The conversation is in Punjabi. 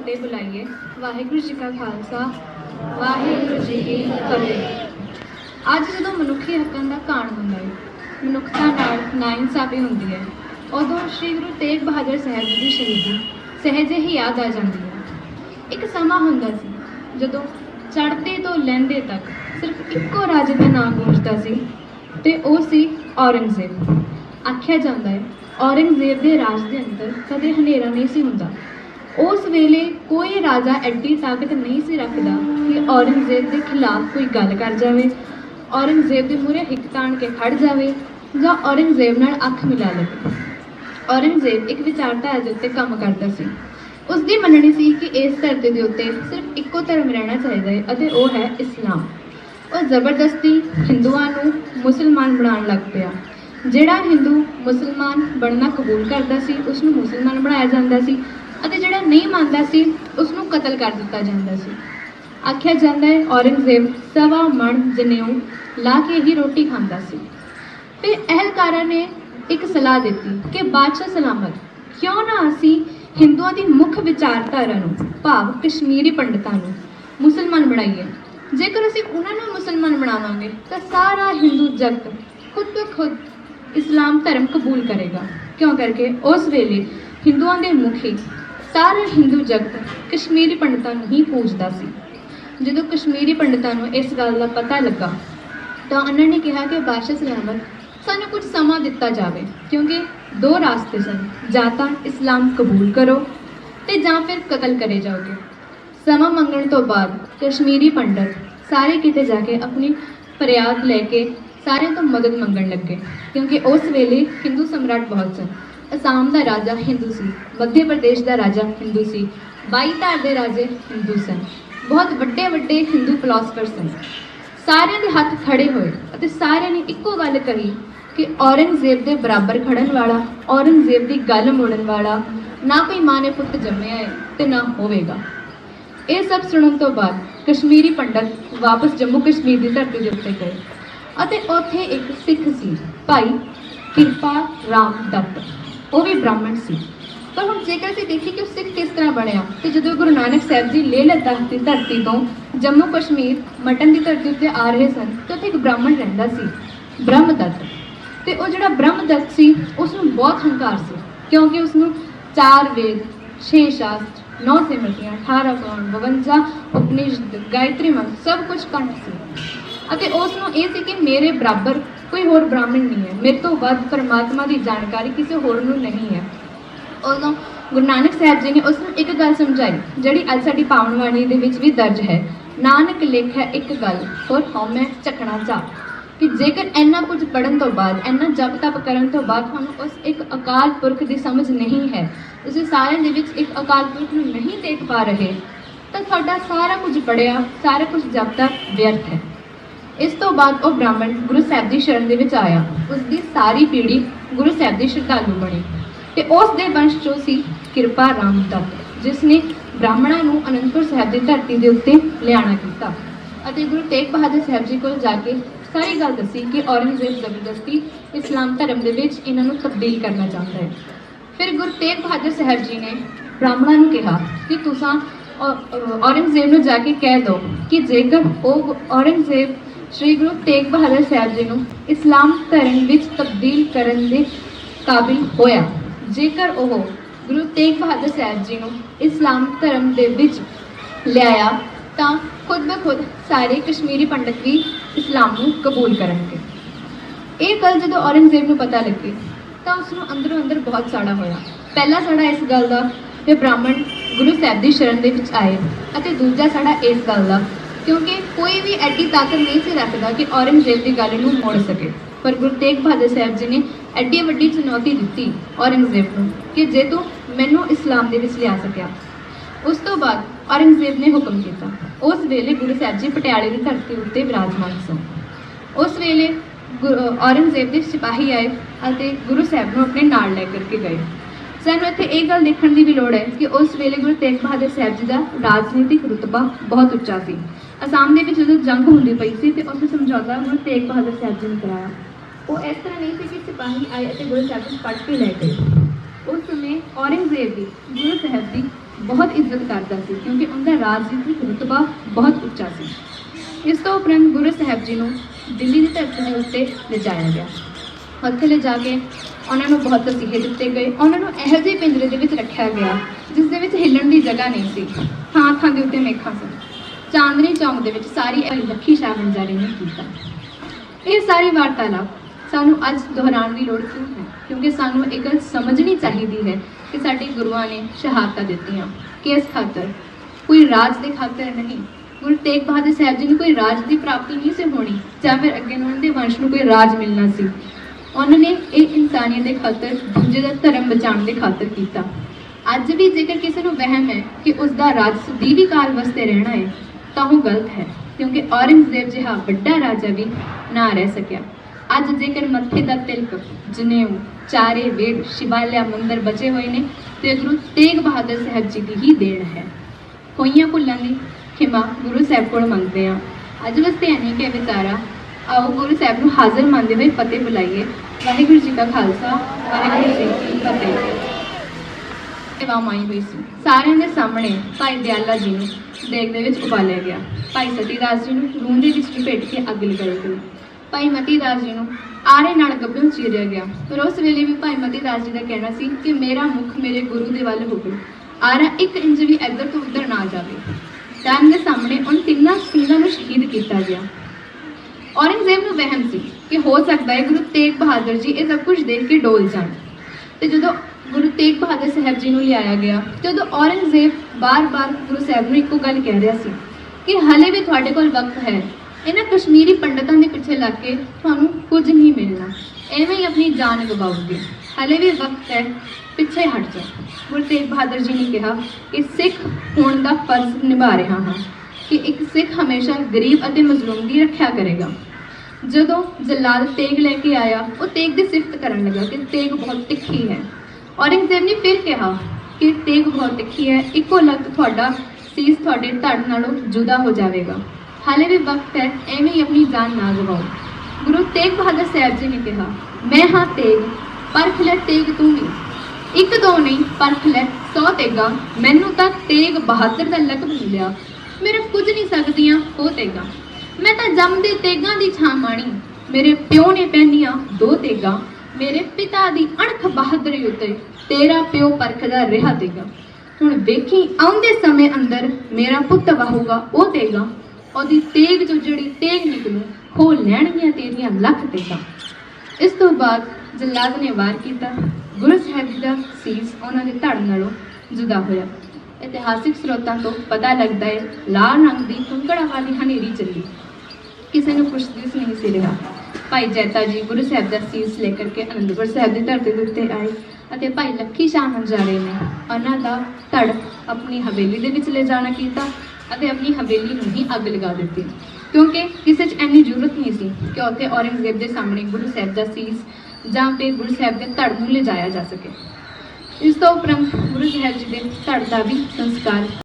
ਫਤਿਹ ਬੁਲਾਈਏ। ਵਾਹਿਗੁਰੂ ਜੀ ਕਾ ਖਾਲਸਾ, ਵਾਹਿਗੁਰੂ ਜੀ ਕੀ ਫਤਿਹ। ਅੱਜ ਜਦੋਂ ਮਨੁੱਖੀ ਹੱਕਾਂ ਦਾ ਕਾਣ ਹੁੰਦਾ ਹੈ, ਮਨੁੱਖਤਾ ਨਾਲ ਨਾਇਨਸਾਫੀ ਹੁੰਦੀ ਹੈ। ਉਦੋਂ ਸ੍ਰੀ ਗੁਰੂ ਤੇਗ ਬਹਾਦਰ ਸਾਹਿਬ ਜੀ ਦੀ ਸ਼ਹੀਦੀ ਸਹਿਜੇ ਹੀ ਯਾਦ ਆ ਜਾਂਦੀ ਹੈ। ਇੱਕ ਸਮਾਂ ਹੁੰਦਾ ਸੀ ਜਦੋਂ ਚੜ੍ਹਦੇ ਤੋਂ ਲਹਿੰਦੇ ਤੱਕ ਸਿਰਫ ਇੱਕੋ ਰਾਜੇ ਦਾ ਨਾਮ ਗੂੰਜਦਾ ਸੀ ਤੇ ਉਹ ਸੀ ਔਰੰਗਜ਼ੇਬ। ਆਖਿਆ ਜਾਂਦਾ ਹੈ, ਔਰੰਗਜ਼ੇਬ ਦੇ ਰਾਜ ਦੇ ਅੰਦਰ ਕਦੇ ਹਨੇਰਾ ਨਹੀਂ ਸੀ ਹੁੰਦਾ। ਉਸ ਵੇਲੇ ਕੋਈ ਰਾਜਾ ਐਡੀ ਤਾਕਤ ਨਹੀਂ ਸੀ ਰੱਖਦਾ ਕਿ ਔਰੰਗਜ਼ੇਬ ਦੇ ਖਿਲਾਫ ਕੋਈ ਗੱਲ ਕਰ ਜਾਵੇ। ਔਰੰਗਜ਼ੇਬ ਦੇ ਮੂਹਰੇ ਹਿੱਕ ਤਾਣ ਕੇ ਖੜ ਜਾਵੇ ਜਾਂ ਔਰੰਗਜ਼ੇਬ ਨਾਲ ਅੱਖ ਮਿਲਾ ਲਵੇ। ਔਰੰਗਜ਼ੇਬ ਇੱਕ ਵਿਚਾਰਧਾਰਾ ਦੇ ਉੱਤੇ ਕੰਮ ਕਰਦਾ ਸੀ। ਉਸ ਦੀ ਮੰਨਣੀ ਸੀ ਕਿ ਇਸ ਧਰਤੀ ਦੇ ਉੱਤੇ ਸਿਰਫ ਇੱਕੋ ਧਰਮ ਰਹਿਣਾ ਚਾਹੀਦਾ ਹੈ ਅਤੇ ਉਹ ਹੈ ਇਸਲਾਮ। ਉਹ ਜ਼ਬਰਦਸਤੀ ਹਿੰਦੂਆਂ ਨੂੰ ਮੁਸਲਮਾਨ ਬਣਾਉਣ ਲੱਗ ਪਿਆ। ਜਿਹੜਾ ਹਿੰਦੂ ਮੁਸਲਮਾਨ ਬਣਨਾ ਕਬੂਲ ਕਰਦਾ ਸੀ ਉਸ ਨੂੰ ਮੁਸਲਮਾਨ ਬਣਾਇਆ ਜਾਂਦਾ ਸੀ। ਅਤੇ ਜਿਹੜਾ ਨਹੀਂ ਮੰਨਦਾ ਸੀ ਉਸ ਨੂੰ ਕਤਲ ਕਰ ਦਿੱਤਾ ਜਾਂਦਾ ਸੀ। ਆਖਿਆ ਜਾਂਦਾ ਹੈ, ਔਰੰਗਜ਼ੇਬ ਸਵਾ ਮਣ ਜਨੇਊ ਲਾ ਕੇ ਹੀ ਰੋਟੀ ਖਾਂਦਾ ਸੀ। ਫਿਰ ਅਹਿਲਕਾਰਾਂ ਨੇ ਇੱਕ ਸਲਾਹ ਦਿੱਤੀ ਕਿ ਬਾਦਸ਼ਾਹ ਸਲਾਮਤ, ਕਿਉਂ ਨਾ ਅਸੀਂ ਹਿੰਦੂਆਂ ਦੀ ਮੁੱਖ ਵਿਚਾਰਧਾਰਾ ਨੂੰ, ਭਾਵ ਕਸ਼ਮੀਰੀ ਪੰਡਤਾਂ ਨੂੰ, ਮੁਸਲਮਾਨ ਬਣਾਈਏ। ਜੇਕਰ ਅਸੀਂ ਉਹਨਾਂ ਨੂੰ ਮੁਸਲਮਾਨ ਬਣਾਵਾਂਗੇ, ਤਾਂ ਸਾਰਾ ਹਿੰਦੂ ਜਗਤ ਖੁਦ ਤੋਂ ਖੁਦ ਇਸਲਾਮ ਧਰਮ ਕਬੂਲ ਕਰੇਗਾ। ਕਿਉਂ ਕਰਕੇ? ਉਸ ਵੇਲੇ ਹਿੰਦੂਆਂ ਦੇ ਮੁਖੀ ਸਾਰਾ ਹਿੰਦੂ ਜਗਤ ਕਸ਼ਮੀਰੀ ਪੰਡਤਾਂ ਨੂੰ ਹੀ ਪੂਜਦਾ ਸੀ। ਜਦੋਂ ਕਸ਼ਮੀਰੀ ਪੰਡਤਾਂ ਨੂੰ ਇਸ ਗੱਲ ਦਾ ਪਤਾ ਲੱਗਾ, ਤਾਂ ਉਹਨਾਂ ਨੇ ਕਿਹਾ ਕਿ ਬਾਦਸ਼ਾਹ ਸਲਾਮਤ ਸਾਨੂੰ ਕੁਝ ਸਮਾਂ ਦਿੱਤਾ ਜਾਵੇ, ਕਿਉਂਕਿ ਦੋ ਰਾਸਤੇ ਸਨ, ਜਾਂ ਤਾਂ ਇਸਲਾਮ ਕਬੂਲ ਕਰੋ ਤੇ ਜਾਂ ਫਿਰ ਕਤਲ ਕਰੇ ਜਾਓਗੇ। ਸਮਾਂ ਮੰਗਣ ਤੋਂ ਬਾਅਦ ਕਸ਼ਮੀਰੀ ਪੰਡਤ ਸਾਰੇ ਕਿਤੇ ਜਾ ਕੇ ਆਪਣੀ ਫਰਿਆਦ ਲੈ ਕੇ ਸਾਰਿਆਂ ਤੋਂ ਮਦਦ ਮੰਗਣ ਲੱਗੇ, ਕਿਉਂਕਿ ਉਸ ਵੇਲੇ ਹਿੰਦੂ ਸਮਰਾਟ ਬਹੁਤ ਸਨ। ਅਸਾਮ ਦਾ ਰਾਜਾ ਹਿੰਦੂ ਸੀ, ਮੱਧ ਪ੍ਰਦੇਸ਼ ਦਾ ਰਾਜਾ ਹਿੰਦੂ ਸੀ, ਬਾਈ ਧਾਰ ਦੇ ਰਾਜੇ ਹਿੰਦੂ ਸਨ, ਬਹੁਤ ਵੱਡੇ ਵੱਡੇ ਹਿੰਦੂ ਫਿਲਾਸਫਰ ਸਨ। ਸਾਰਿਆਂ ਦੇ ਹੱਥ ਖੜੇ ਹੋਏ ਅਤੇ ਸਾਰਿਆਂ ਨੇ ਇੱਕੋ ਗੱਲ ਕਹੀ ਕਿ ਔਰੰਗਜ਼ੇਬ ਦੇ ਬਰਾਬਰ ਖੜਨ ਵਾਲਾ, ਔਰੰਗਜ਼ੇਬ ਦੀ ਗੱਲ ਮੋੜਨ ਵਾਲਾ ਨਾ ਕੋਈ ਮਾਂ ਨੇ ਪੁੱਤ ਜੰਮਿਆ ਹੈ ਤੇ ਨਾ ਹੋਵੇਗਾ। ਇਹ ਸਭ ਸੁਣਨ ਤੋਂ ਬਾਅਦ ਕਸ਼ਮੀਰੀ ਪੰਡਤ ਵਾਪਸ ਜੰਮੂ ਕਸ਼ਮੀਰ ਦੀ ਧਰਤੀ ਦੇ ਉੱਤੇ ਗਏ ਅਤੇ ਉੱਥੇ ਇੱਕ ਸਿੱਖ ਸੀ, ਭਾਈ ਕਿਰਪਾ ਰਾਮ ਦੱਤ। ਉਹ ਵੀ ਬ੍ਰਾਹਮਣ ਸੀ। ਪਰ ਹੁਣ ਜੇਕਰ ਅਸੀਂ ਦੇਖੀਏ ਕਿ ਉਹ ਸਿੱਖ ਕਿਸ ਤਰ੍ਹਾਂ ਬਣਿਆ, ਤੇ ਜਦੋਂ ਗੁਰੂ ਨਾਨਕ ਸਾਹਿਬ ਜੀ ਲੇਹ ਲਦਾਖ ਦੀ ਧਰਤੀ ਤੋਂ ਜੰਮੂ ਕਸ਼ਮੀਰ ਮਟਨ ਦੀ ਧਰਤੀ ਉੱਤੇ ਆ ਰਹੇ ਸਨ, ਤੇ ਉੱਥੇ ਇੱਕ ਬ੍ਰਾਹਮਣ ਰਹਿੰਦਾ ਸੀ, ਬ੍ਰਹਮਦੱਤ। ਤੇ ਉਹ ਜਿਹੜਾ ਬ੍ਰਹਮਦੱਤ ਸੀ ਉਸ ਨੂੰ ਬਹੁਤ ਹੰਕਾਰ ਸੀ, ਕਿਉਂਕਿ ਉਸ ਨੂੰ ਚਾਰ ਵੇਦ, ਛੇ ਸ਼ਾਸਤਰ, ਨੌ ਸਿਮਰਤੀਆਂ 18 ਕੌਣ 52 ਉਪਨਿਸ਼ਦ, ਗਾਇਤਰੀ ਮੰਤਰ, ਸਭ ਕੁਝ ਕੰਠ ਸੀ। ਅਤੇ ਉਸ ਨੂੰ ਇਹ ਸੀ ਕਿ ਮੇਰੇ ਬਰਾਬਰ ਕੋਈ ਹੋਰ ਬ੍ਰਾਹਮਣ ਨਹੀਂ ਹੈ। ਮੇਰੇ ਤੋਂ ਵੱਧ ਪਰਮਾਤਮਾ ਦੀ ਜਾਣਕਾਰੀ ਕਿਸੇ ਹੋਰ ਨੂੰ ਨਹੀਂ ਹੈ। ਉਦੋਂ ਗੁਰੂ ਨਾਨਕ ਸਾਹਿਬ ਜੀ ਨੇ ਉਸ ਨੂੰ ਇੱਕ ਗੱਲ ਸਮਝਾਈ, ਜਿਹੜੀ ਅੱਜ ਸਾਡੀ ਪਾਵਨ ਬਾਣੀ ਦੇ ਵਿੱਚ ਵੀ ਦਰਜ ਹੈ। ਨਾਨਕ ਲਿਖ ਹੈ ਇੱਕ ਗੱਲ, ਹੋਰ ਹਉਮੈ ਚੱਕਣਾ ਚਾ ਕਿ ਜੇਕਰ ਇੰਨਾ ਕੁਝ ਪੜਨ ਤੋਂ ਬਾਅਦ, ਇੰਨਾ ਜਪ ਤਪ ਕਰਨ ਤੋਂ ਬਾਅਦ ਤੁਹਾਨੂੰ ਉਸ ਇੱਕ ਅਕਾਲ ਪੁਰਖ ਦੀ ਸਮਝ ਨਹੀਂ ਹੈ, ਤੁਸੀਂ ਸਾਰਿਆਂ ਦੇ ਵਿੱਚ ਇੱਕ ਅਕਾਲ ਪੁਰਖ ਨੂੰ ਨਹੀਂ ਦੇਖ ਪਾ ਰਹੇ, ਤਾਂ ਤੁਹਾਡਾ ਸਾਰਾ ਕੁਝ ਪੜਿਆ ਸਾਰਾ ਕੁਝ ਜਪ ਵਿਅਰਥ ਹੈ। ਇਸ ਤੋਂ ਬਾਅਦ ਉਹ ਬ੍ਰਾਹਮਣ ਗੁਰੂ ਸਾਹਿਬ ਦੀ ਸ਼ਰਨ ਦੇ ਵਿੱਚ ਆਇਆ। ਉਸ ਦੀ ਸਾਰੀ ਪੀੜ੍ਹੀ ਗੁਰੂ ਸਾਹਿਬ ਦੀ ਸ਼ਰਧਾਲੂ ਬਣੀ। ਤੇ ਉਸ ਦੇ ਵੰਸ਼ ਚੋਂ ਸੀ ਕਿਰਪਾ ਰਾਮ ਦੱਤ ਜਿਸ ਨੇ ਬ੍ਰਾਹਮਣਾਂ ਨੂੰ ਅਨੰਦਪੁਰ ਸਾਹਿਬ ਦੀ ਧਰਤੀ ਦੇ ਉੱਤੇ ਲਿਆਣਾ ਕੀਤਾ ਅਤੇ ਗੁਰੂ ਤੇਗ ਬਹਾਦਰ ਸਾਹਿਬ ਜੀ ਕੋਲ ਜਾ ਕੇ ਸਾਰੀ ਗੱਲ ਦੱਸੀ ਕਿ ਔਰੰਗਜ਼ੇਬ ਜ਼ਬਰਦਸਤੀ ਇਸਲਾਮ ਧਰਮ ਦੇ ਵਿੱਚ ਇਹਨਾਂ ਨੂੰ ਤਬਦੀਲ ਕਰਨਾ ਚਾਹੁੰਦਾ ਹੈ। ਫਿਰ ਗੁਰੂ ਤੇਗ ਬਹਾਦਰ ਸਾਹਿਬ ਜੀ ਨੇ ਬ੍ਰਾਹਮਣਾਂ ਨੂੰ ਕਿਹਾ ਕਿ ਤੁਸੀਂ ਔਰੰਗਜ਼ੇਬ ਨੂੰ ਜਾ ਕੇ ਕਹਿ ਦਿਓ ਕਿ ਜੇਕਰ ਉਹ ਔਰੰਗਜ਼ੇਬ ਸ੍ਰੀ ਗੁਰੂ ਤੇਗ ਬਹਾਦਰ ਸਾਹਿਬ ਜੀ ਨੂੰ ਇਸਲਾਮ ਧਰਮ ਵਿੱਚ ਤਬਦੀਲ ਕਰਨ ਦੇ ਕਾਬਿਲ ਹੋਇਆ। ਜੇਕਰ ਉਹ ਗੁਰੂ ਤੇਗ ਬਹਾਦਰ ਸਾਹਿਬ ਜੀ ਨੂੰ ਇਸਲਾਮ ਧਰਮ ਦੇ ਵਿੱਚ ਲਿਆਇਆ, ਤਾਂ ਖੁਦ ਬ ਖੁਦ ਸਾਰੇ ਕਸ਼ਮੀਰੀ ਪੰਡਤ ਵੀ ਇਸਲਾਮ ਨੂੰ ਕਬੂਲ ਕਰਨਗੇ। ਇਹ ਗੱਲ ਜਦੋਂ ਔਰੰਗਜ਼ੇਬ ਨੂੰ ਪਤਾ ਲੱਗੀ, ਤਾਂ ਉਸ ਨੂੰ ਅੰਦਰੋਂ ਅੰਦਰ ਬਹੁਤ ਸਾੜਾ ਹੋਇਆ। ਪਹਿਲਾ ਸਾੜਾ ਇਸ ਗੱਲ ਦਾ ਕਿ ਬ੍ਰਾਹਮਣ ਗੁਰੂ ਸਾਹਿਬ ਦੀ ਸ਼ਰਨ ਦੇ ਵਿੱਚ ਆਏ, ਅਤੇ ਦੂਜਾ ਸਾੜਾ ਇਸ ਗੱਲ ਦਾ ਕਿਉਂਕਿ ਕੋਈ ਵੀ ਐਡੀ ਤਾਕਤ ਨਹੀਂ ਸੀ ਰੱਖਦਾ ਕਿ ਔਰੰਗਜ਼ੇਬ ਦੀ ਗੱਲ ਨੂੰ ਮੋੜ ਸਕੇ। ਪਰ ਗੁਰੂ ਤੇਗ ਬਹਾਦਰ ਸਾਹਿਬ ਜੀ ਨੇ ਐਡੀ ਵੱਡੀ ਚੁਣੌਤੀ ਦਿੱਤੀ ਔਰੰਗਜ਼ੇਬ ਨੂੰ ਕਿ ਜੇ ਤੂੰ ਮੈਨੂੰ ਇਸਲਾਮ ਦੇ ਵਿੱਚ ਲਿਆ ਸਕਿਆ। ਉਸ ਤੋਂ ਬਾਅਦ ਔਰੰਗਜ਼ੇਬ ਨੇ ਹੁਕਮ ਕੀਤਾ। ਉਸ ਵੇਲੇ ਗੁਰੂ ਸਾਹਿਬ ਜੀ ਪਟਿਆਲੇ ਦੀ ਧਰਤੀ ਉੱਤੇ ਵਿਰਾਜਮਾਨ ਸਨ। ਉਸ ਵੇਲੇ ਗੁ- ਔਰੰਗਜ਼ੇਬ ਦੇ ਸਿਪਾਹੀ ਆਏ ਅਤੇ ਗੁਰੂ ਸਾਹਿਬ ਨੂੰ ਆਪਣੇ ਨਾਲ ਲੈ ਕਰਕੇ ਗਏ। ਸਾਨੂੰ ਇੱਥੇ ਇਹ ਗੱਲ ਦੇਖਣ ਦੀ ਵੀ ਲੋੜ ਹੈ ਕਿ ਉਸ ਵੇਲੇ ਗੁਰੂ ਤੇਗ ਬਹਾਦਰ ਸਾਹਿਬ ਜੀ ਦਾ ਰਾਜਨੀਤਿਕ ਰੁਤਬਾ ਬਹੁਤ ਉੱਚਾ ਸੀ। ਅਸਾਮ ਦੇ ਵਿੱਚ ਜਦੋਂ ਜੰਗ ਹੁੰਦੀ ਪਈ ਸੀ ਤੇ ਉਸ ਸਮਝੌਤਾ ਗੁਰੂ ਤੇਗ ਬਹਾਦਰ ਸਾਹਿਬ ਜੀ ਨੇ ਕਰਾਇਆ। ਉਹ ਇਸ ਤਰ੍ਹਾਂ ਨਹੀਂ ਸੀ ਕਿ ਸਿਪਾਹੀ ਆਏ ਅਤੇ ਗੁਰੂ ਸਾਹਿਬ ਨੂੰ ਫੜ ਕੇ ਲੈ ਗਏ। ਉਸ ਸਮੇਂ ਔਰੰਗਜ਼ੇਬ ਵੀ ਗੁਰੂ ਸਾਹਿਬ ਦੀ ਬਹੁਤ ਇੱਜ਼ਤ ਕਰਦਾ ਸੀ ਕਿਉਂਕਿ ਉਹਦਾ ਰਾਜਨੀਤਿਕ ਰੁਤਬਾ ਬਹੁਤ ਉੱਚਾ ਸੀ। ਇਸ ਤੋਂ ਉਪਰੰਤ ਗੁਰੂ ਸਾਹਿਬ ਜੀ ਨੂੰ ਦਿੱਲੀ ਦੀ ਧਰਤੀ ਦੇ ਉੱਤੇ ਲਿਜਾਇਆ ਗਿਆ। ਉੱਥੇ ਲਿਜਾ ਕੇ ਉਹਨਾਂ ਨੂੰ ਬਹੁਤ ਤਸੀਹੇ ਦਿੱਤੇ ਗਏ। ਉਹਨਾਂ ਨੂੰ ਇਹੋ ਜਿਹੇ ਪਿੰਜਰੇ ਦੇ ਵਿੱਚ ਰੱਖਿਆ ਗਿਆ, ਜਿਸ ਦੇ ਵਿੱਚ ਹਿੱਲਣ ਦੀ ਜਗ੍ਹਾ ਨਹੀਂ ਸੀ। ਥਾਂ ਥਾਂ ਦੇ ਉੱਤੇ ਮੇਖਾਂ ਸਨ। ਚਾਂਦਨੀ ਚੌਂਕ ਦੇ ਵਿੱਚ ਸਾਰੀ ਇਹ ਲੱਖੀ ਸ਼ਾਹ ਬੰਜਾਰੀ ਨੇ ਕੀਤਾ। ਇਹ ਸਾਰੀ ਵਾਰਤਾਲਾਪ ਸਾਨੂੰ ਅੱਜ ਦੁਹਰਾਉਣ ਦੀ ਲੋੜ ਕਿਉਂ ਹੈ? ਕਿਉਂਕਿ ਸਾਨੂੰ ਇਹ ਗੱਲ ਸਮਝਣੀ ਚਾਹੀਦੀ ਹੈ ਕਿ ਸਾਡੇ ਗੁਰੂਆਂ ਨੇ ਸ਼ਹਾਦਤਾਂ ਦਿੱਤੀਆਂ। ਕਿਸ ਖਾਤਰ? ਕੋਈ ਰਾਜ ਦੇ ਖਾਤਰ ਨਹੀਂ। ਗੁਰੂ ਤੇਗ ਬਹਾਦਰ ਸਾਹਿਬ ਜੀ ਨੂੰ ਕੋਈ ਰਾਜ ਦੀ ਪ੍ਰਾਪਤੀ ਨਹੀਂ ਸੀ ਹੋਣੀ, ਜਾਂ ਫਿਰ ਅੱਗੇ ਨੂੰ ਉਹਨਾਂ ਦੇ ਵੰਸ਼ ਨੂੰ ਕੋਈ ਰਾਜ ਮਿਲਣਾ ਸੀ। ਉਹਨਾਂ ਨੇ ਇਹ ਇਨਸਾਨੀਅਤ ਦੇ ਖਾਤਰ, ਦੂਜੇ ਦਾ ਧਰਮ ਬਚਾਉਣ ਦੇ ਖਾਤਰ ਕੀਤਾ। ਅੱਜ ਵੀ ਜੇਕਰ ਕਿਸੇ ਨੂੰ ਵਹਿਮ ਹੈ ਕਿ ਉਸ ਦਾ ਰਾਜ ਸਦੀਵੀ ਕਾਲ ਵਾਸਤੇ ਰਹਿਣਾ ਹੈ, ਤਾਂ ਉਹ ਗਲਤ ਹੈ, ਕਿਉਂਕਿ ਔਰੰਗਜ਼ੇਬ ਜਿਹਾ ਵੱਡਾ ਰਾਜਾ ਵੀ ਨਾ ਰਹਿ ਸਕਿਆ। ਅੱਜ ਜੇਕਰ ਮੱਥੇ ਦਾ ਤਿਲਕ, ਜਨੇਊ, ਚਾਰੇ ਵੇਦ ਸ਼ਿਵਾਲਿਆ ਮੰਦਰ ਬਚੇ ਹੋਏ ਨੇ, ਤੇ ਗੁਰੂ ਤੇਗ ਬਹਾਦਰ ਸਾਹਿਬ ਜੀ ਦੀ ਹੀ ਦੇਣ ਹੈ। ਹੋਈਆਂ ਭੁੱਲਾਂ ਦੀ ਖਿਮਾ ਗੁਰੂ ਸਾਹਿਬ ਕੋਲ ਮੰਗਦੇ ਆ ਅੱਜ ਵਸਤੇ ਨਹੀਂ ਕਿ ਵਿਚਾਰਾ ਆਓ ਗੁਰੂ ਸਾਹਿਬ ਨੂੰ ਹਾਜ਼ਰ ਮੰਨਦੇ ਹੋਏ ਫਤਿਹ ਬੁਲਾਈਏ। ਵਾਹਿਗੁਰੂ ਜੀ ਕਾ ਖਾਲਸਾ, ਵਾਹਿਗੁਰੂ ਜੀ ਕੀ ਫਤਿਹ। ਸੇਵਾ ਮਾਈ ਹੋਈ ਸੀ। ਸਾਰਿਆਂ ਦੇ ਸਾਹਮਣੇ ਭਾਈ ਦਿਆਲਾ ਜੀ ਨੂੰ ਦੇਗ ਦੇ ਵਿੱਚ ਉਬਾਲਿਆ ਗਿਆ। ਭਾਈ ਸਤੀਦਾਸ ਜੀ ਨੂੰ ਰੂੰ ਦੇ ਵਿੱਚ ਭੇਟ ਕੇ ਅੱਗ ਲਗਾਈ ਗਈ। ਭਾਈ ਮਤੀਦਾਸ ਜੀ ਨੂੰ ਆਰੇ ਨਾਲ ਗੱਭਰੂ ਚੀਰਿਆ ਗਿਆ। ਪਰ ਉਸ ਵੇਲੇ ਵੀ ਭਾਈ ਮਤੀਦਾਸ ਜੀ ਦਾ ਕਹਿਣਾ ਸੀ ਕਿ ਮੇਰਾ ਮੁਖ ਮੇਰੇ ਗੁਰੂ ਦੇ ਵੱਲ ਹੋਵੇ। ਆਰਾ ਇੱਕ ਇੰਚ ਵੀ ਇੱਧਰ ਤੋਂ ਉੱਧਰ ਨਾ ਜਾਵੇ। ਦਾਨ ਦੇ ਸਾਹਮਣੇ ਉਹਨਾਂ ਤਿੰਨਾਂ ਸਿੰਘਾਂ ਨੂੰ ਸ਼ਹੀਦ ਕੀਤਾ ਗਿਆ। ਔਰੰਗਜ਼ੇਬ ਨੂੰ ਵਹਿਮ ਸੀ ਕਿ ਹੋ ਸਕਦਾ ਹੈ ਗੁਰੂ ਤੇਗ ਬਹਾਦਰ ਜੀ ਇਹ ਸਭ ਕੁਝ ਦੇਖ ਕੇ ਡੋਲ ਜਾਣ। ਤੇ ਜਦੋਂ ਗੁਰੂ ਤੇਗ ਬਹਾਦਰ ਸਾਹਿਬ ਜੀ ਨੂੰ ਲਿਆਇਆ ਗਿਆ, ਤੇ ਉਦੋਂ ਔਰੰਗਜ਼ੇਬ ਬਾਰ-ਬਾਰ ਗੁਰੂ ਸਾਹਿਬ ਨੂੰ ਇੱਕੋ ਗੱਲ ਕਹਿ ਰਿਹਾ ਸੀ ਕਿ ਹਲੇ ਵੀ ਤੁਹਾਡੇ ਕੋਲ ਵਕਤ ਹੈ। ਇਹਨਾਂ ਕਸ਼ਮੀਰੀ ਪੰਡਤਾਂ ਦੇ ਪਿੱਛੇ ਲੱਗ ਕੇ ਤੁਹਾਨੂੰ ਕੁਝ ਨਹੀਂ ਮਿਲਣਾ। ਐਵੇਂ ਹੀ ਆਪਣੀ ਜਾਨ ਗਵਾਓਗੇ। ਹਲੇ ਵੀ ਵਕਤ ਹੈ, ਪਿੱਛੇ ਹਟ ਜਾ ਗੁਰੂ ਤੇਗ ਬਹਾਦਰ ਜੀ ਨੇ ਕਿਹਾ ਕਿ ਸਿੱਖ ਹੋਣ ਦਾ ਫਰਜ਼ ਨਿਭਾ ਰਿਹਾ ਹਾਂ ਕਿ ਇੱਕ ਸਿੱਖ ਹਮੇਸ਼ਾ ਗਰੀਬ ਅਤੇ ਮਜ਼ਲੂਮ ਦੀ ਰੱਖਿਆ ਕਰੇਗਾ। ਜਦੋਂ ਜਲਾਲ ਤੇਗ ਲੈ ਕੇ ਆਇਆ, ਉਹ ਤੇਗ ਦੀ ਸਿਫਤ ਕਰਨ ਲੱਗਾ ਕਿ ਤੇਗ ਬਹੁਤ ਤਿੱਖੀ ਹੈ। ਔਰੰਗਜ਼ੇਬ ਨੇ ਫਿਰ ਕਿਹਾ ਕਿ ਤੇਗ ਬਹੁਤ ਤਿੱਖੀ ਹੈ, ਇੱਕੋ ਲਗਤ ਤੁਹਾਡਾ ਸੀਸ ਤੁਹਾਡੇ ਧੜ ਨਾਲੋਂ ਜੁਦਾ ਹੋ ਜਾਵੇਗਾ। ਹਾਲੇ ਵੀ ਵਕਤ ਹੈ, ਐਵੇਂ ਹੀ ਆਪਣੀ ਜਾਨ ਨਾ ਗਵਾਓ। ਗੁਰੂ ਤੇਗ ਬਹਾਦਰ ਸਾਹਿਬ ਜੀ ਨੇ ਕਿਹਾ, ਮੈਂ ਹਾਂ ਤੇਗ, ਪਰਖ ਲੈ ਤੇਗ ਤੂੰ ਵੀ। ਇੱਕ ਦੋ ਨਹੀਂ, ਪਰਖ ਲੈ ਸੌ ਤੇਗਾ। ਮੈਨੂੰ ਤਾਂ ਤੇਗ ਬਹਾਦਰ ਦਾ ਲਕਬ ਮਿਲਿਆ। ਮੇਰੇ ਕੁਝ ਨਹੀਂ ਸਕਦੀਆਂ ਉਹ ਤੇਗਾ। ਮੈਂ ਤਾਂ ਜੰਮਦੇ ਤੇਗਾਂ ਦੀ ਛਾਂ ਮਾਣੀ। ਮੇਰੇ ਪਿਓ ਨੇ ਪਹਿਨੀਆਂ ਦੋ ਤੇਗਾਂ, ਮੇਰੇ ਪਿਤਾ ਦੀ ਅਣਖ ਬਹਾਦਰੀ ਉੱਤੇ ਤੇਰਾ ਪਿਓ ਪਰਖਦਾ ਰਿਹਾ ਤੇਗਾ। ਹੁਣ ਵੇਖੀ, ਆਉਂਦੇ ਸਮੇਂ ਅੰਦਰ ਮੇਰਾ ਪੁੱਤ ਵਾਹੂਗਾ ਉਹ ਤੇਗਾ। ਉਹਦੀ ਤੇਗ ਜੋ ਜਿਹੜੀ ਤੇਗ ਨਿਕਲੂ ਖੋ ਲੈਣਗੀਆਂ ਤੇਰੀਆਂ ਲੱਖ ਤੇਗਾ। ਇਸ ਤੋਂ ਬਾਅਦ ਜੱਲਾਦ ਨੇ ਵਾਰ ਕੀਤਾ। ਗੁਰੂ ਸਾਹਿਬ ਜੀ ਦਾ ਸੀਸ ਉਹਨਾਂ ਦੇ ਧੜ ਨਾਲੋਂ ਜੁਦਾ ਹੋਇਆ। ਇਤਿਹਾਸਿਕ ਸਰੋਤਾਂ ਤੋਂ ਪਤਾ ਲੱਗਦਾ ਹੈ, ਲਾਲ ਰੰਗ ਦੀ ਕੁੰਕੜਾ ਵਾਲੀ ਹਨੇਰੀ ਚੱਲੀ। ਕਿਸੇ ਨੂੰ ਕੁਛ ਦਿਸ ਨਹੀਂ ਸੀ ਰਿਹਾ। ਭਾਈ ਜੈਤਾ ਜੀ ਗੁਰੂ ਸਾਹਿਬ ਦਾ ਸੀਸ ਲੈ ਕਰਕੇ ਅਨੰਦਪੁਰ ਸਾਹਿਬ ਦੀ ਧਰਤੀ ਦੇ ਉੱਤੇ ਆਏ ਅਤੇ ਭਾਈ ਲੱਖੀ ਸ਼ਾਹ ਹੰਜਾਰੇ ਨੇ ਉਹਨਾਂ ਦਾ ਧੜ ਆਪਣੀ ਹਵੇਲੀ ਦੇ ਵਿੱਚ ਲੈ ਜਾਣਾ ਕੀਤਾ ਅਤੇ ਆਪਣੀ ਹਵੇਲੀ ਨੂੰ ਹੀ ਅੱਗ ਲਗਾ ਦਿੱਤੀ। ਕਿਉਂਕਿ ਕਿਸੇ 'ਚ ਇੰਨੀ ਜ਼ਰੂਰਤ ਨਹੀਂ ਸੀ ਕਿ ਉੱਥੇ ਔਰੰਗਜ਼ੇਬ ਦੇ ਸਾਹਮਣੇ ਗੁਰੂ ਸਾਹਿਬ ਦਾ ਸੀਸ ਜਾਂ ਫਿਰ ਗੁਰੂ ਸਾਹਿਬ ਦੇ ਧੜ ਨੂੰ ਲਿਜਾਇਆ ਜਾ ਸਕੇ। ਇਸ ਤੋਂ ਉਪਰੰਤ ਗੁਰੂ ਸਾਹਿਬ ਜੀ ਦੇ ਧੜ ਦਾ ਵੀ ਸੰਸਕਾਰ